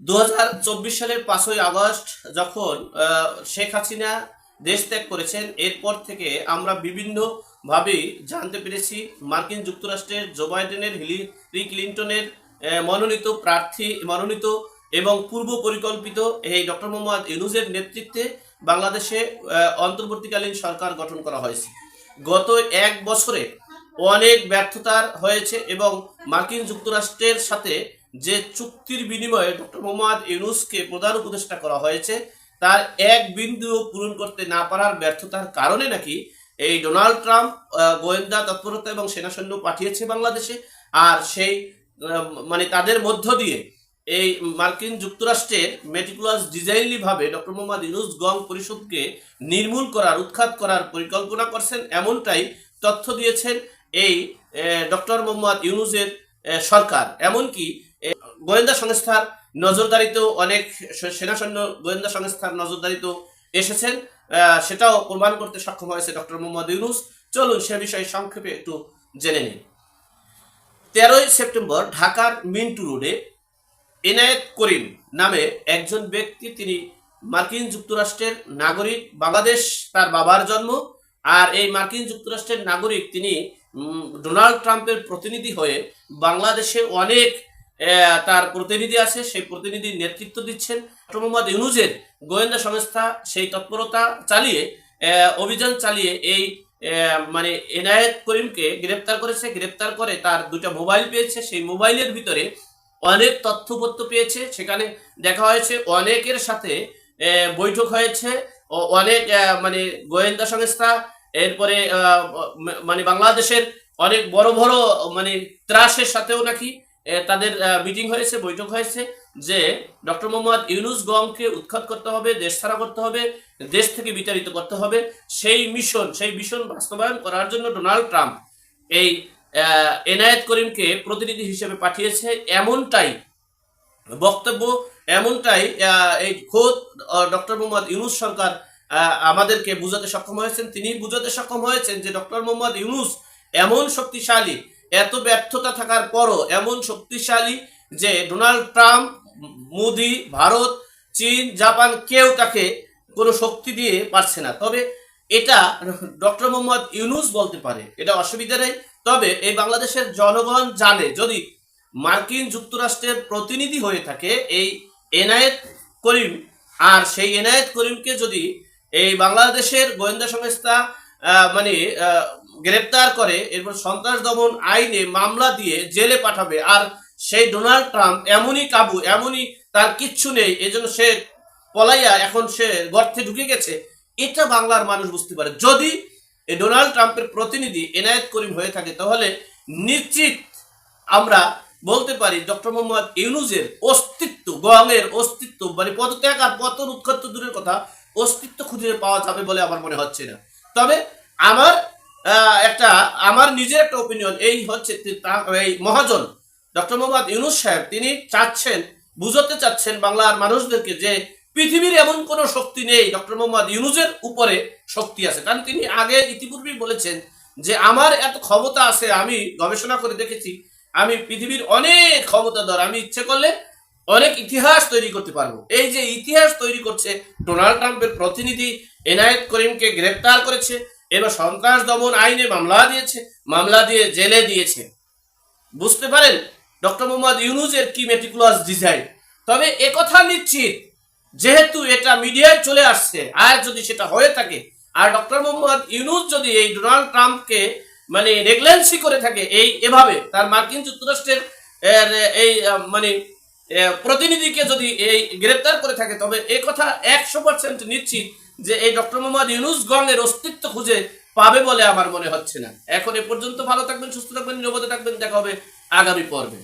দু হাজার চব্বিশ সালের পাঁচই আগস্ট যখন শেখ হাসিনা দেশ ত্যাগ করেছেন, এরপর থেকে আমরা বিভিন্ন ভাবে জানতে পেরেছি মার্কিন যুক্তরাষ্ট্রের জো বাইডেনের হিলারি ক্লিন্টনের মনোনীত প্রার্থী, মনোনীত এবং পূর্ব পরিকল্পিত এই ডক্টর মোহাম্মদ ইউনুসের নেতৃত্বে বাংলাদেশে অন্তর্বর্তীকালীন সরকার গঠন করা হয়েছে। গত এক বছরে অনেক ব্যর্থতার হয়েছে এবং মার্কিন যুক্তরাষ্ট্রের সাথে যে চুক্তির বিনিময়ে ডক্টর মোহাম্মদ ইউনুসকে প্রধান উপদেষ্টা করা হয়েছে, তার এক বিন্দুও পূরণ করতে না পারার ব্যর্থতার কারণে নাকি এই ডোনাল্ড ট্রাম্প গোয়েন্দা তৎপরতা এবং সেনাসৈন্য পাঠিয়েছে বাংলাদেশে, আর সেই মানে তাদের মধ্য দিয়ে এই মার্কিন যুক্তরাষ্ট্রের মেটিকুলাস ডিজাইনলি ভাবে ডক্টর মোহাম্মদ ইউনুস গং পরিষদকে নির্মূল করার, উৎখাত করার পরিকল্পনা করছেন, এমনটাই তথ্য দিয়েছেন এই ডক্টর মোহাম্মদ ইউনুসের সরকার। এমনকি গোয়েন্দা সংস্থার নজরদারিতেও অনেক সেনা সৈন্য গোয়েন্দা সংস্থার নজরদারিতেও এসেছেন। সেটাও প্রমাণ করতে সক্ষম হয়েছে ডক্টর মোহাম্মদ ইউনুস। চলুন সে বিষয়ে সংক্ষেপে একটু জেনে নিন তেরোই সেপ্টেম্বর ঢাকার মিন্টু রোডে এনায়েত করিম নামে একজন ব্যক্তি, তিনি মার্কিন যুক্তরাষ্ট্রের নাগরিক, বাংলাদেশ তার বাবার জন্ম, আর এই মার্কিন যুক্তরাষ্ট্রের নাগরিক, তিনি ডোনাল্ড ট্রাম্পের প্রতিনিধি হয়ে বাংলাদেশে অনেক তার প্রতিনিধি আছে, সেই প্রতিনিধির নেতৃত্ব দিচ্ছেন মোহাম্মদ ইউনুজের গোয়েন্দা সংস্থা সেই তৎপরতা চালিয়ে অভিযান চালিয়ে এই মানে এনায়েত করিমকে গ্রেপ্তার করেছে। গ্রেপ্তার করে তার দুটো মোবাইল পেয়েছে। সেই মোবাইলের ভিতরে অনেক তথ্যপত্র পেয়েছে। সেখানে দেখা হয়েছে অনেকের সাথে বৈঠক হয়েছে। অনেক মানে গোয়েন্দা সংস্থা, এরপরে মানে বাংলাদেশের অনেক বড় বড় মানে ত্রাসের সাথেও নাকি তাদের মিটিং হয়েছে, বৈঠক হয়েছে যে ডক্টর মোহাম্মদ ইউনুস গমকে উৎখাত করতে হবে, দেশ ছাড়া করতে হবে, দেশ থেকে বিতাড়িত করতে হবে। সেই মিশন সেই মিশন বাস্তবায়ন করার জন্য ডোনাল্ড ট্রাম্প এই এনায়েত করিমকে প্রতিনিধি হিসেবে পাঠিয়েছে এমনটাই বক্তব্য, এমনটাই এই খোদ ডক্টর মোহাম্মদ ইউনুস সরকার আমাদেরকে বুঝাতে সক্ষম হয়েছেন। তিনি বুঝাতে সক্ষম হয়েছেন যে ডক্টর মোহাম্মদ ইউনুস এমন শক্তিশালী এত ব্যর্থতা থাকার পরও এমন শক্তিশালী যে ডোনাল্ড ট্রাম্প, মোদি, ভারত, চীন, জাপান কেউ তাকে কোনো শক্তি দিয়ে পারছে না। তবে এটা ডক্টর মোহাম্মদ ইউনুস বলতে পারে, এটা অসুবিধা নেই। তবে এই বাংলাদেশের জনগণ জানে, যদি মার্কিন যুক্তরাষ্ট্রের প্রতিনিধি হয়ে থাকে এই এনায়েত করিম, আর সেই এনায়েত করিমকে যদি এই বাংলাদেশের গোয়েন্দা সংস্থা মানে গ্রেপ্তার করে, এরপর সন্ত্রাস দমন আইনে মামলা দিয়ে জেলে পাঠাবে। আর সেই ডোনাল্ড ট্রাম্প এমনই কাবু, এমনই তার কিচ্ছু নেই। এজন্য সে পলাইয়া এখন সে গর্তে ঢুকে গেছে। এটা বাংলার মানুষ বুঝতে পারে। যদি ডোনাল্ড ট্রাম্পের প্রতিনিধি এনায়েত করিম হয়ে থাকে, তাহলে নিশ্চিত আমরা বলতে পারি ডক্টর মোহাম্মদ ইউনুজের অস্তিত্ব গঙের অস্তিত্ব মানে পদত্যাগ আর পতন উৎখত্ত দূরের কথা অস্তিত্ব খুঁজে পাওয়া যাবে বলে আমার মনে হচ্ছে না। তবে আমার একটা, আমার নিজের একটা ওপিনিয়ন এই হচ্ছে এই মহাজন ডক্টর মোহাম্মদ ইউনুস সাহেব, তিনি চাচ্ছেন, বুঝতে চাচ্ছেন বাংলার মানুষদেরকে যে পৃথিবীর এমন কোনো শক্তি নেই ডক্টর মোহাম্মদ ইউনুসের উপরে শক্তি আছে। কারণ তিনি আগে ইতিপূর্বেই বলেছেন যে, আমার এত ক্ষমতা আছে, আমি গবেষণা করে দেখেছি, আমি পৃথিবীর অনেক ক্ষমতাধর, আমি ইচ্ছে করলে অনেক ইতিহাস তৈরি করতে পারব। এই যে ইতিহাস তৈরি করছে, ডোনাল্ড ট্রাম্পের প্রতিনিধি এনায়েত করিমকে গ্রেপ্তার করেছে এবার সন্ত্রাস দমন আইনে মামলা দিয়েছে, মামলা দিয়ে জেলে দিয়েছে। বুঝতে পারেন, ডক্টর মোহাম্মদ ইউনুসের কি মেটিকুলাস ডিজাইন তবে একথা নিশ্চিত, যেহেতু এটা মিডিয়ায় চলে আসছে, আর যদি সেটা হয়ে থাকে, আর ডক্টর মোহাম্মদ ইউনুস যদি এই ডোনাল্ড ট্রাম্পকে মানে রেগলেন্সি করে থাকে এই এভাবে, তার মার্কিন যুক্তরাষ্ট্রের এই মানে প্রতিনিধিকে যদি এই গ্রেপ্তার করে থাকে, তবে এই কথা একশো পার্সেন্ট নিশ্চিত যে এই ডক্টর মোহাম্মদ ইউনুস গঙ্গের অস্তিত্ব খুঁজে পাবে বলে আমার মনে হচ্ছে না। এখন এ পর্যন্ত ভালো থাকবেন, সুস্থ থাকবেন, নিরাপদে থাকবেন, দেখা হবে আগামী পর্বে।